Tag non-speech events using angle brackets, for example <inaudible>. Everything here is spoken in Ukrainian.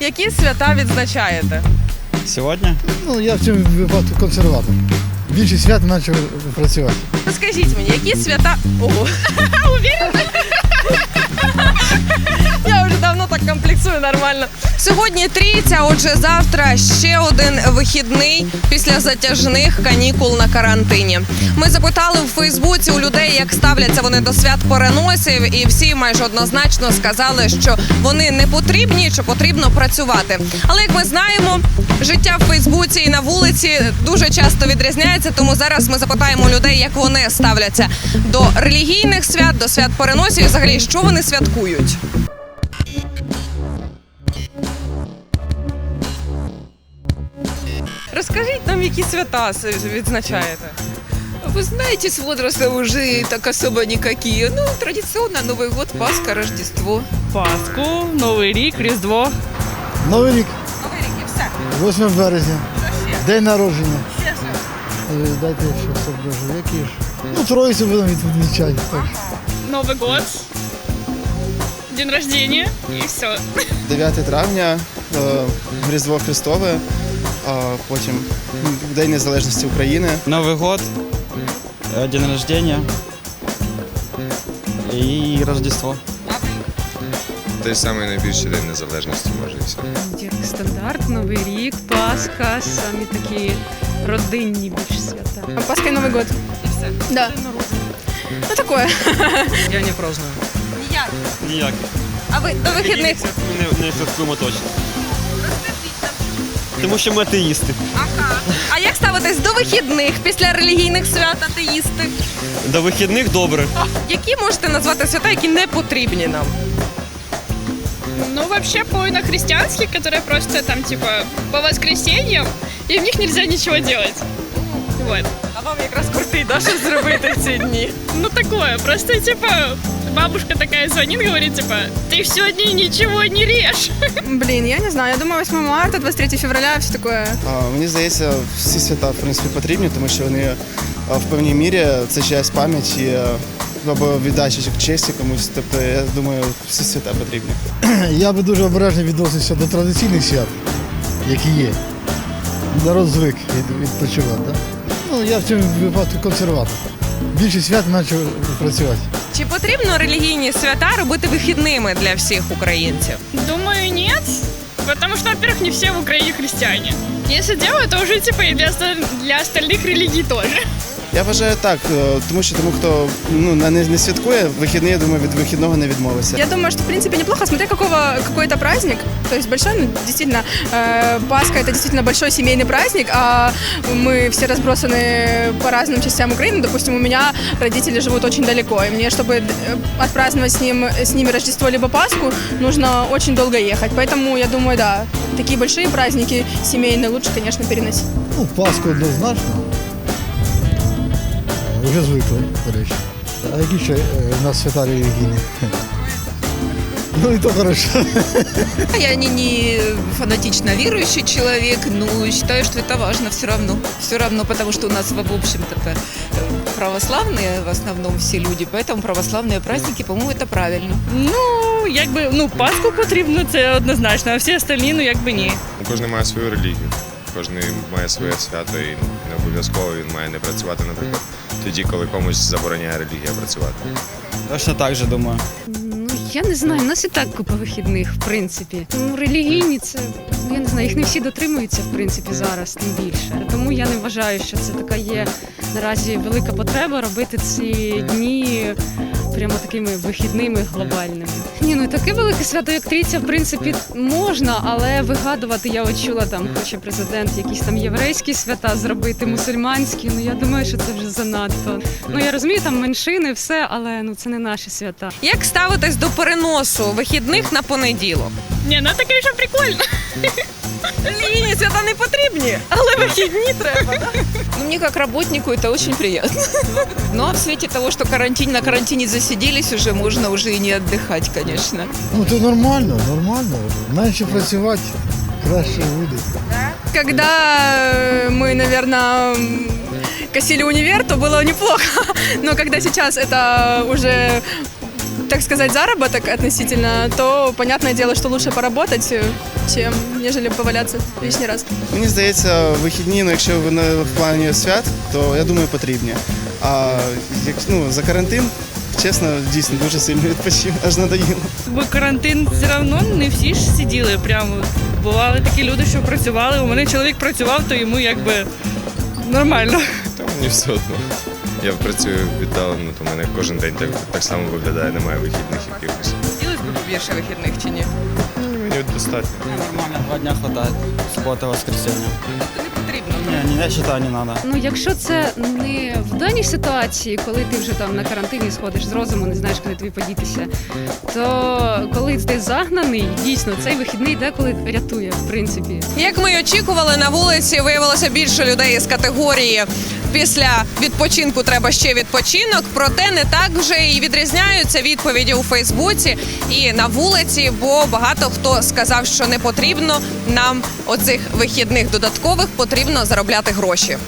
Які свята відзначаєте? Сьогодні Ну, я в цьому випадку консерватор. Більше свят почав працювати. Розкажіть мені, які свята. Ого. <laughs> Уверена? Нормально. Сьогодні трійця, отже, завтра ще один вихідний після затяжних канікул на карантині. Ми запитали в Фейсбуці у людей, як ставляться вони до свят переносів, і всі майже однозначно сказали, що вони не потрібні, що потрібно працювати. Але як ми знаємо, життя в Фейсбуці і на вулиці дуже часто відрізняється. Тому зараз ми запитаємо людей, як вони ставляться до релігійних свят, до свят переносів, і взагалі, що вони святкують. Розкажіть нам, які свята відзначаєте. Вы знаете, с возраста уже так особо никакие. Ну, традиционно Новый год, Пасха, Рождество. Пасху, Новий рік, Різдво. Новий рік, Новий рік і все. 8 березня, день народження. Ще ж. Е, Дайте ще соблюжу. Які ж? Ну, троїцю будемо відмічати. Так. Новий год, день рождения і все. 9 травня, е, Різдво Христове, а потім День Незалежності України. Новий год, е, день рождения і Рождество. Той самий найбільший день незалежності, може, і все. Як стандарт, Новий рік, Пасха, самі такі родинні більш свята. Пасха и Новый год. І все. Да. Ну такое. Я не праздную. Ніяк. Ніяк. А ви до вихідних? Не, не святкуємо точно. Тому що ми атеїсти. Ага. А як ставитесь до вихідних після релігійних свят атеїсти? До вихідних добре. Які можете назвати свята, які не потрібні нам? Ну, вообще, половина христианских, которые просто там, типа, по воскресеньям, и в них нельзя ничего делать. Вот. А вам якраз крутий, да, що зробити в ці дні? Ну, такое. Просто, типа, бабушка такая звонит, говорит, типа, ты в сегодня ничего не режь. Блин, я не знаю. Я думаю, 8 марта, 23 февраля, все такое. А, Мені здається, всі свята в принципі потрібні, тому що вони в певній мірі це чиясь пам'ять і е, або віддача честі комусь. Тобто, я думаю, всі свята потрібні. <clears throat> Я би дуже обережно відносився до традиційних свят, які є. Народ звик від- відпочивати. Да? Ну, я в цьому випадку консерватор. Більше свят почав працювати. Чи потрібно релігійні свята робити вихідними для всіх українців? Думаю, ні. Потому что, во-первых, не все в Украине христиане. Если делают, то уже, типа, и для, для остальных религий тоже. Я вважаю так, е, тому що тому, хто ну, не, не святкує, вихідний, я думаю, від вихідного не відмовиться. Я думаю, что в принципе неплохо, смотря какого какой-то праздник. То есть большой, ну, действительно, э, Пасха это действительно большой семейный праздник, а мы все разбросаны по разным частям Украины. Допустим, у меня родители живут очень далеко, и мне, чтобы э, отпраздновать с, ним, с ними Рождество либо Пасху, нужно очень долго ехать. Поэтому я думаю, да, такие большие праздники семейные лучше, конечно, переносить. Ну, Пасху однозначно. Е, Вже звикли, до речі. А які ще е, в нас свята релігійні? <laughs> Ну і то хорошо. Я не, не фанатично верующий человек, но считаю, что это важно все равно. Все равно, потому что у нас, в общем-то, э, православные в основном все люди, поэтому православные праздники, по-моему, это правильно. Ну, якби, ну, Пасху потрібно, це однозначно, а всі остальні, ну, якби ні. Кожен має свою релігію, кожен має своє свято і не обов'язково він має не працювати, наприклад, тоді, коли комусь забороняє релігія працювати. Точно так же думаю. Ну я не знаю, у нас і так купа вихідних, в принципі. Ну, релігійні це ну, я не знаю, їх не всі дотримуються, в принципі, зараз тим більше. Тому я не вважаю, що це така є наразі велика потреба робити ці дні прямо такими вихідними глобальними. Ні, ну таке велике свято, як трійця, в принципі, можна, але вигадувати я от чула там, хоче президент якісь там єврейські свята зробити, мусульманські. Ну я думаю, що це вже занадто. Ну я розумію, там меншини, все, але ну це не наші свята. Як ставитесь до переносу вихідних на понеділок? Не, ну это, конечно, прикольно. Релігійні свята не потрібні, але вихідні треба. Да? Ну, мне как работнику это очень приятно. Ну, а в свете того, что карантин, на карантине засиделись уже, можно уже и не отдыхать, конечно. Ну то нормально, нормально. Менше працювати, краще буде. Когда э, мы, наверное, косили универ, то было неплохо. Но когда сейчас это уже так сказать, заработок относительно, то понятное дело, что лучше поработать, э, чем нежели поваляться лишний раз. Мені здається, вихідні, ну якщо ви на- в плані свят, то я думаю потрібні. А як ну за карантин, чесно, дійсно дуже сильно <laughs> відпочив, аж надоїло. Бо карантин все одно не всі ж сиділи прямо. Бували такі люди, що працювали. У мене чоловік працював, то йому якби нормально. Та мені все одно. Я працюю віддалено, то в мене кожен день так, так само виглядає, немає вихідних якихось. Хотілося б побільше вихідних чи ні? Мені достатньо. Нормально, два дня хватает. Суббота, воскресенье. Не, не, я не надо. Ну, якщо це не в даній ситуації, коли ти вже там на карантині сходиш з розуму, не знаєш, куди тобі подітися, то коли ти загнаний, дійсно цей вихідний деколи рятує, в принципі. Як ми й очікували, на вулиці виявилося більше людей із категорії. Після відпочинку треба ще відпочинок, проте не так вже і відрізняються відповіді у Фейсбуці і на вулиці, бо багато хто сказав, що не потрібно нам оцих вихідних додаткових, потрібно заробляти гроші.